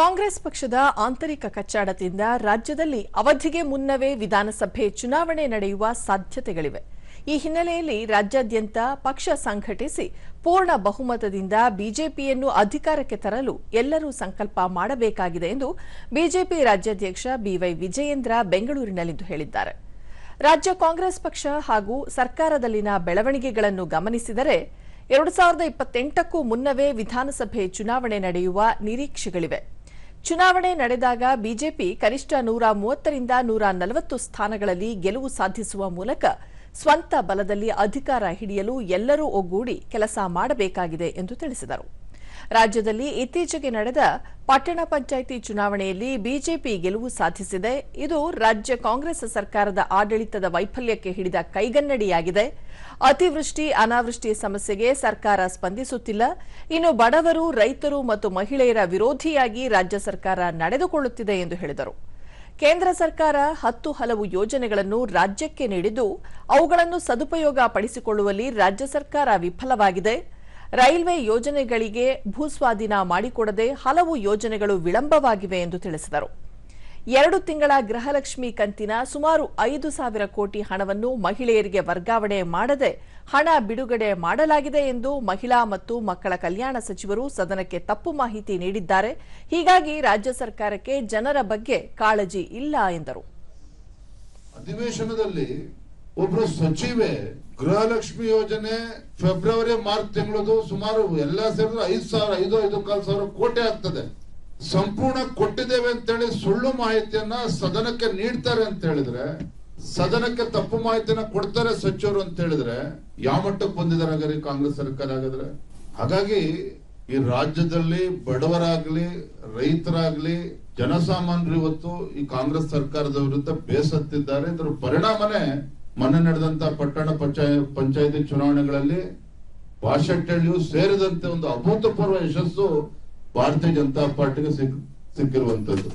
ಕಾಂಗ್ರೆಸ್ ಪಕ್ಷದ ಆಂತರಿಕ ಕಚ್ಚಾಟದಿಂದ ರಾಜ್ಯದಲ್ಲಿ ಅವಧಿಗೆ ಮುನ್ನವೇ ವಿಧಾನಸಭೆ ಚುನಾವಣೆ ನಡೆಯುವ ಸಾಧ್ಯತೆಗಳಿವೆ. ಈ ಹಿನ್ನೆಲೆಯಲ್ಲಿ ರಾಜ್ಯಾದ್ಯಂತ ಪಕ್ಷ ಸಂಘಟಿಸಿ ಪೂರ್ಣ ಬಹುಮತದಿಂದ ಬಿಜೆಪಿಯನ್ನು ಅಧಿಕಾರಕ್ಕೆ ತರಲು ಎಲ್ಲರೂ ಸಂಕಲ್ಪ ಮಾಡಬೇಕಾಗಿದೆ ಎಂದು ಬಿಜೆಪಿ ರಾಜ್ಯಾಧ್ಯಕ್ಷ ಬಿವೈ ವಿಜಯೇಂದ್ರ ಬೆಂಗಳೂರಿನಲ್ಲಿಂದು ಹೇಳಿದ್ದಾರೆ. ರಾಜ್ಯ ಕಾಂಗ್ರೆಸ್ ಪಕ್ಷ ಹಾಗೂ ಸರ್ಕಾರದಲ್ಲಿನ ಬೆಳವಣಿಗೆಗಳನ್ನು ಗಮನಿಸಿದರೆ ಎರಡು ಸಾವಿರದ ಇಪ್ಪತ್ತೆಂಟಕ್ಕೂ ಮುನ್ನವೇ ವಿಧಾನಸಭೆ ಚುನಾವಣೆ ನಡೆಯುವ ನಿರೀಕ್ಷೆಗಳಿವೆ. ಚುನಾವಣೆ ನಡೆದಾಗ ಬಿಜೆಪಿ ಕನಿಷ್ಠ ನೂರ ಮೂವತ್ತರಿಂದ ನೂರ ನಲವತ್ತು ಸ್ಥಾನಗಳಲ್ಲಿ ಗೆಲುವು ಸಾಧಿಸುವ ಮೂಲಕ ಸ್ವಂತ ಬಲದಲ್ಲಿ ಅಧಿಕಾರ ಹಿಡಿಯಲು ಎಲ್ಲರೂ ಒಗ್ಗೂಡಿ ಕೆಲಸ ಮಾಡಬೇಕಾಗಿದೆ ಎಂದು ತಿಳಿಸಿದರು. ರಾಜ್ಯದಲ್ಲಿ ಇತ್ತೀಚೆಗೆ ನಡೆದ ಪಟ್ಟಣ ಪಂಚಾಯಿತಿ ಚುನಾವಣೆಯಲ್ಲಿ ಬಿಜೆಪಿ ಗೆಲುವು ಸಾಧಿಸಿದೆ. ಇದು ರಾಜ್ಯ ಕಾಂಗ್ರೆಸ್ ಸರ್ಕಾರದ ಆಡಳಿತದ ವೈಫಲ್ಯಕ್ಕೆ ಹಿಡಿದ ಕೈಗನ್ನಡಿಯಾಗಿದೆ. ಅತಿವೃಷ್ಟಿ ಅನಾವೃಷ್ಟಿ ಸಮಸ್ಯೆಗೆ ಸರ್ಕಾರ ಸ್ಪಂದಿಸುತ್ತಿಲ್ಲ. ಇನ್ನು ಬಡವರು, ರೈತರು ಮತ್ತು ಮಹಿಳೆಯರ ವಿರೋಧಿಯಾಗಿ ರಾಜ್ಯ ಸರ್ಕಾರ ನಡೆದುಕೊಳ್ಳುತ್ತಿದೆ ಎಂದು ಹೇಳಿದರು. ಕೇಂದ್ರ ಸರ್ಕಾರ ಹತ್ತು ಹಲವು ಯೋಜನೆಗಳನ್ನು ರಾಜ್ಯಕ್ಕೆ ನೀಡಿದ್ದು, ಅವುಗಳನ್ನು ಸದುಪಯೋಗ ಪಡಿಸಿಕೊಳ್ಳುವಲ್ಲಿ ರಾಜ್ಯ ಸರ್ಕಾರ ವಿಫಲವಾಗಿದೆ. ರೈಲ್ವೆ ಯೋಜನೆಗಳಿಗೆ ಭೂಸ್ವಾಧೀನ ಮಾಡಿಕೊಡದೆ ಹಲವು ಯೋಜನೆಗಳು ವಿಳಂಬವಾಗಿವೆ ಎಂದು ತಿಳಿಸಿದರು. ಎರಡು ತಿಂಗಳ ಗೃಹಲಕ್ಷ್ಮಿ ಕಂತಿನ ಸುಮಾರು ಐದು ಸಾವಿರ ಕೋಟಿ ಹಣವನ್ನು ಮಹಿಳೆಯರಿಗೆ ವರ್ಗಾವಣೆ ಮಾಡದೆ ಹಣ ಬಿಡುಗಡೆ ಮಾಡಲಾಗಿದೆ ಎಂದು ಮಹಿಳಾ ಮತ್ತು ಮಕ್ಕಳ ಕಲ್ಯಾಣ ಸಚಿವರು ಸದನಕ್ಕೆ ತಪ್ಪು ಮಾಹಿತಿ ನೀಡಿದ್ದಾರೆ. ಹೀಗಾಗಿ ರಾಜ್ಯ ಸರ್ಕಾರಕ್ಕೆ ಜನರ ಬಗ್ಗೆ ಕಾಳಜಿ ಇಲ್ಲ ಎಂದರು. ಅಧಿವೇಶನದಲ್ಲಿ ಒಬ್ರು ಸಚಿವೆ ಗೃಹಲಕ್ಷ್ಮಿ ಯೋಜನೆ ಫೆಬ್ರವರಿ, ಮಾರ್ಚ್ ತಿಂಗಳದು ಸುಮಾರು ಎಲ್ಲ ಸೇರಿದ್ರೆ ಐದು ಸಾವಿರ, ಐದು ಐದು ಕಾಲು ಸಾವಿರ ಕೋಟಿ ಆಗ್ತದೆ. ಸಂಪೂರ್ಣ ಕೊಟ್ಟಿದ್ದೇವೆ ಅಂತೇಳಿ ಸುಳ್ಳು ಮಾಹಿತಿಯನ್ನ ಸದನಕ್ಕೆ ನೀಡ್ತಾರೆ ಅಂತ ಹೇಳಿದ್ರೆ, ಸದನಕ್ಕೆ ತಪ್ಪು ಮಾಹಿತಿನ ಕೊಡ್ತಾರೆ ಸಚಿವರು ಅಂತ ಹೇಳಿದ್ರೆ, ಯಾವ ಮಟ್ಟಕ್ಕೆ ಬಂದಿದ್ದಾರೆ ಹಾಗಾದ್ರೆ ಕಾಂಗ್ರೆಸ್ ಸರ್ಕಾರ ಹಾಗಾದ್ರೆ? ಹಾಗಾಗಿ ಈ ರಾಜ್ಯದಲ್ಲಿ ಬಡವರಾಗ್ಲಿ, ರೈತರಾಗ್ಲಿ, ಜನಸಾಮಾನ್ಯರು ಇವತ್ತು ಈ ಕಾಂಗ್ರೆಸ್ ಸರ್ಕಾರದ ವಿರುದ್ಧ ಬೇಸತ್ತಿದ್ದಾರೆ. ಇದರ ಪರಿಣಾಮನೇ ಮೊನ್ನೆ ನಡೆದಂತ ಪಟ್ಟಣ ಪಂಚಾಯ- ಪಂಚಾಯತಿ ಚುನಾವಣೆಗಳಲ್ಲಿ ವಾಶೆಟ್ಟಳ್ಳಿಯು ಸೇರಿದಂತೆ ಒಂದು ಅಭೂತಪೂರ್ವ ಯಶಸ್ಸು ಭಾರತೀಯ ಜನತಾ ಪಾರ್ಟಿಗೆ ಸಿಕ್, ಸಿಕ್ಕಿರುವಂತದ್ದು.